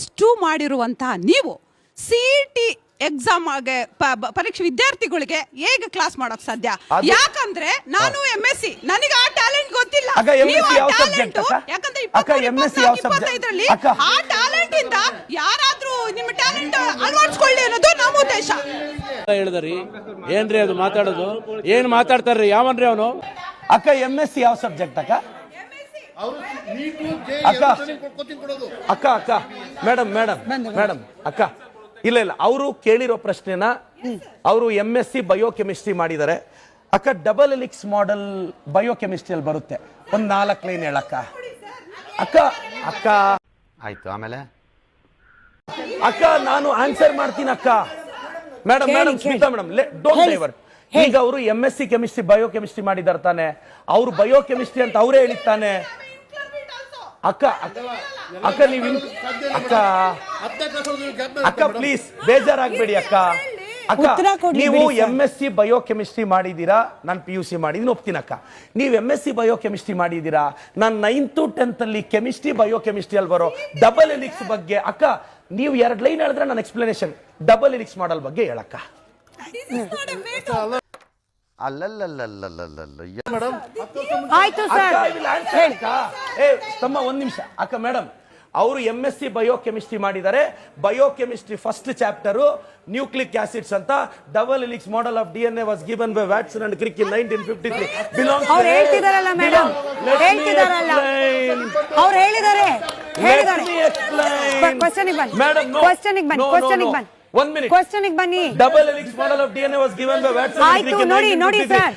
Plus two ಮಾಡಿರುವಂತಹ ನೀವು C T exam ಆಗಿ ಪ- ಪರೀಕ್ಷೆ ವಿದ್ಯಾರ್ಥಿಗಳಿಗೆ ಹೇಗೆ ಕ್ಲಾಸ್ ಮಾಡೋಕ್ ಸಾಧ್ಯ? ಯಾಕಂದ್ರೆ ನಾನು ಎಂ ಎಸ್ ಸಿ ನನಗೆ ಆ ಟ್ಯಾಲೆಂಟ್ ಗೊತ್ತಿಲ್ಲ? ಯಾಕಂದ್ರೆ? ಇಪ್ಪತ್ತೈದರಲ್ಲಿ ಆ ಟ್ಯಾಲೆಂಟ್ ಇಂದ ಯಾರಾದ್ರೂ ನಿಮ್ಮ ಟ್ಯಾಲೆಂಟ್ ಅಳವಡಿಸ್ಕೊಳ್ಳಿ ಅನ್ನೋದು ನಮ್ಮ ಉದ್ದೇಶ. ಹೇಳಿದ್ರಿ. ಏನ್ರಿ ಅದು ಮಾತಾಡೋದು? ಏನ್ ಮಾತಾಡ್ತಾರ್ರಿ? ಯಾವನ್ರಿ ಅವನು? ಅಕ್ಕ ಎಂ ಎಸ್ ಸಿ ಯಾವ ಸಬ್ಜೆಕ್ಟ್ ಅಕ್ಕ? ಅಕ್ಕ. ಅಕ್ಕ ಅಕ್ಕ. ಮೇಡಮ್ ಮೇಡಮ್ ಮೇಡಮ್ ಅಕ್ಕ. ಇಲ್ಲ ಇಲ್ಲ. ಅವರು ಕೇಳಿರೋ ಪ್ರಶ್ನೆನ ಅವರು ಎಂ ಎಸ್ ಸಿ ಬಯೋಕೆಮಿಸ್ಟ್ರಿ ಮಾಡಿದ್ದಾರೆ. ಅಕ್ಕ ಡಬಲ್ ಎಲಿಕ್ಸ್ ಮಾಡೆಲ್ ಬಯೋಕೆಮಿಸ್ಟ್ರಿಯಲ್ಲಿ ಬರುತ್ತೆ. ಒಂದು ನಾಲ್ಕು ಲೈನ್ ಹೇಳಕ್ಕ. ಅಕ್ಕ ಅಕ್ಕ. ಆಯ್ತು ಆಮೇಲೆ? ಅಕ್ಕ ನಾನು ಆನ್ಸರ್ ಮಾಡ್ತೀನಿ ಅಕ್ಕ. Madam madam. Smita madam don't. Divert ಈಗ ಅವರು M S C chemistry biochemistry ಮಾಡಿದಾರೆ ತಾನೆ. ಅವ್ರು ಬಯೋಕೆಮಿಸ್ಟ್ರಿ ಅಂತ ಅವರೇ ಹೇಳಿತ್ತಾನೆ ಅಕ್ಕ ಅಕ್ಕ- ನೀವು ಅಕ್ಕ. ಅಕ್ಕ ಪ್ಲೀಸ್ ಬೇಜಾರಾಗ್ಬೇಡಿ ಅಕ್ಕ. ಅಕ್ಕ ನೀವು ಎಂ ಎಸ್ ಸಿ ಬಯೋಕೆಮಿಸ್ಟ್ರಿ ಮಾಡಿದ್ದೀರಾ ನಾನು ಪಿ ಯು ಸಿ ಮಾಡಿದ್ದೀನಿ ಒಪ್ತೀನಿ ಅಕ್ಕ. ನೀವು ಎಂ ಎಸ್ ಸಿ ಬಯೋಕೆಮಿಸ್ಟ್ರಿ ಮಾಡಿದ್ದೀರಾ ನಾನು ನೈನ್ತು ಟೆಂತ್ ಅಲ್ಲಿ ಕೆಮಿಸ್ಟ್ರಿ ಬಯೋಕೆಮಿಸ್ಟ್ರಿ ಅಲ್ಲಿ ಬರೋ ಡಬಲ್ ಎಲಿಕ್ಸ್ ಬಗ್ಗೆ ಅಕ್ಕ ನೀವು ಎರಡು ಲೈನ್ ಹೇಳಿದ್ರೆ ನಾನು ಎಕ್ಸ್ಪ್ಲನೇಷನ್ ಡಬಲ್ ಎಲಿಕ್ಸ್ ಮಾಡಲ್ ಬಗ್ಗೆ ಹೇಳಕ್ಕ. ಅಲ್ಲಲ್ಲಲ್ಲಲ್ಲಲ್ಲಲ್ಲ ಆಯ್ತು ಅಕ್ಕ, ಸರ್. ಏ ತಮ್ಮ ಒಂದ್ ನಿಮಿಷ ಅಕ್ಕ ಮೇಡಮ್ ಅವರು ಎಂ ಎಸ್ ಸಿ ಬಯೋಕೆಮಿಸ್ಟ್ರಿ ಮಾಡಿದ್ದಾರೆ biochemistry first chapter nucleic acids ಅಂತ double helix model of D N A was given by Watson and Crick in nineteen fifty three ಹೇಳ್ತಿದಾರಲ್ಲ madam ಕ್ವಶನಿಗೆ ಬನ್ನಿ ಮೇಡಮ್ ಕ್ವಶನಿಗೆ ಬನ್ನಿ ಒನ್ ಮಿನಿಟ್ ಕ್ವಶನಿಗೆ ಬನ್ನಿ double helix model of DNA was given by Watson ಆಯ್ತು ನೋಡಿ ನೋಡಿ sir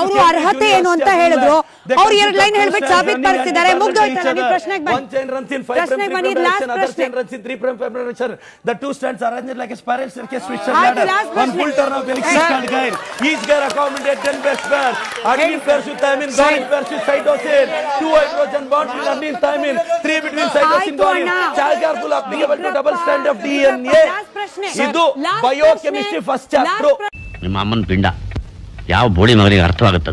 ಅವರು ಅರ್ಹತೆ ಏನು ಅಂತ ಹೇಳಿದ್ರು ಅವ್ರು ಎರಡು ಲೈನ್ ಹೇಳ್ಬಿಟ್ಟು ಸಾಬೀತು ಪಡಿಸಿದ್ದಾರೆ ಮುಗ್ದೋಯ್ತಲ್ಲ ನೀವು ಪ್ರಶ್ನೆಗೆ One chain ಬನ್ನಿ runs in five ಪ್ರಶ್ನೆಗೆ prime ಬನ್ನಿ preparation, ಲಾಸ್ಟ್ other ಪ್ರಶ್ನೆ chain runs in three prime preparation. The two strands are arranged like a spiral staircase which are ಆಯ್ತು, ladder. last One ಪ್ರಶ್ನೆ. full turn of helix is called gyre. Each gyre accommodates ten best pairs. Adenine pairs with thymine, guanine pairs with cytosine. Two hydrogen bonds with adenine, thymine. Three between cytosine, ಆಯ್ತು guanine. ಅಣ್ಣ. Charge ಇದ್ರಪ್ಪ, DNA. last ಪ್ರಶ್ನೆ. ಇದು biochemistry first chapter ನಿಮ್ಮ ಅಮ್ಮನ ಪಿಂಡ. ಯಾವ ಬೋಳಿ ಮಗನಿಗೆ ಅರ್ಥವಾಗುತ್ತದೆ?